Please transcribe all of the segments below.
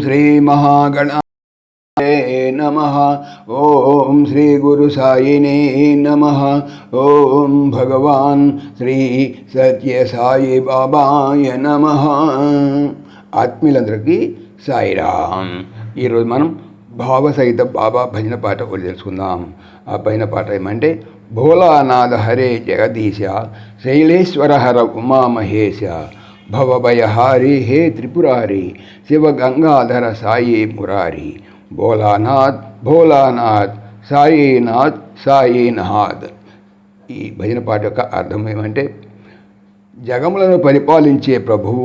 శ్రీ మహాగణ నమ. ఓం శ్రీ గురు సాయినే నమ. ఓం భగవాన్ శ్రీ సత్య సాయి బాబాయ నమ. ఆత్మీయులందరికీ సాయిరామ్. ఈరోజు మనం భావసహిత బాబా భజన పాట ఒకటి తెలుసుకుందాం. ఆ భజన పాట ఏమంటే భోలానాథ హరే జగదీశ శైలేశ్వర హర ఉమామహేశ భవభయహారి హే త్రిపురారి శివ గంగాధర సాయి మురారి భోలానాథ్ భోలానాథ్ సాయినాథ్ సాయినాథ్ ఈ భజన పాట యొక్క అర్థం ఏమంటే జగములను పరిపాలించే ప్రభువు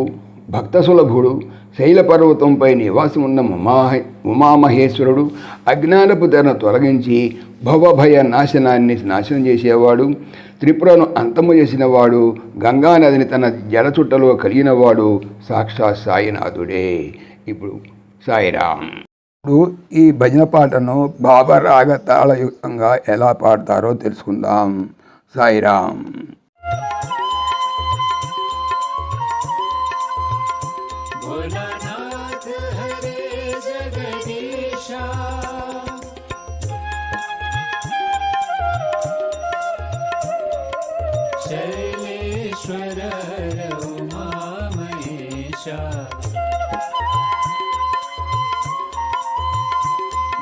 భక్త సులభుడు శైలపర్వతంపై నివాసం ఉన్న ఉమా ఉమామహేశ్వరుడు అజ్ఞానపు ధరను తొలగించి భవభయ నాశనాన్ని నాశనం చేసేవాడు. త్రిపురను అంతము చేసినవాడు గంగానదిని తన జడచుట్టలో కలిగినవాడు సాక్షాత్ సాయినాథుడే. ఇప్పుడు సాయిరామ్. ఇప్పుడు ఈ భజన పాటను బాబా రాగ తాళయుక్తంగా ఎలా పాడతారో తెలుసుకుందాం. సాయిరామ్. उमामहेशा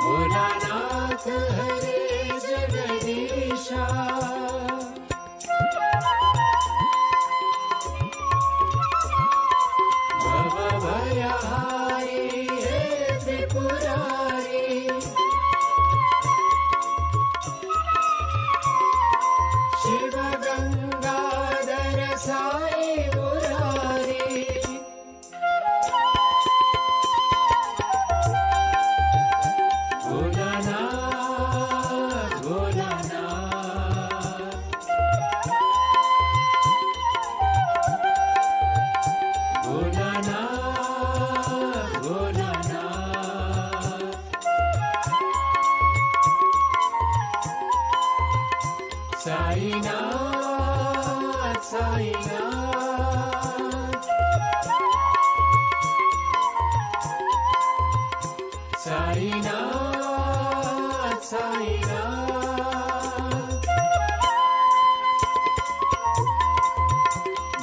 भोलानाथ साईनाथ साईनाथ। साईनाथ साईनाथ।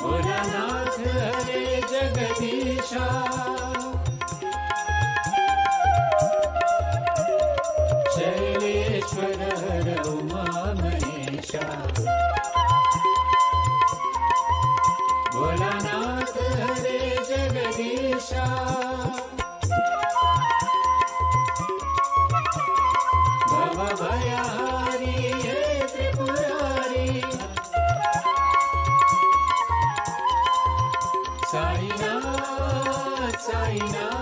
भोलानाथ हरे जगदीशा भोलानाथ हरे जगदीशा। भवभयहारी हे त्रिपुरारी साईनाथ साईनाथ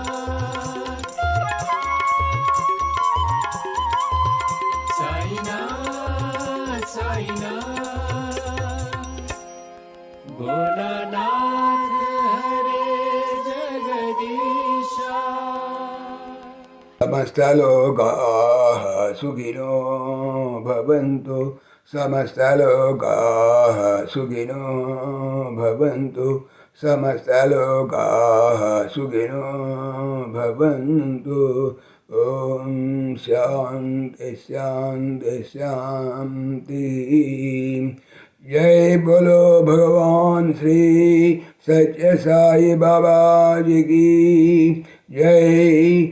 समस्तलोका सुखिनो भवन्तु। समस्तलोकाः सुखिनो भवन्तु। समस्तलोकाः सुखिनो भवन्तु। ॐ शान्ति शान्ति शान्ति। जय बोलो भगवान श्री सत्य साई बाबा जी की। जय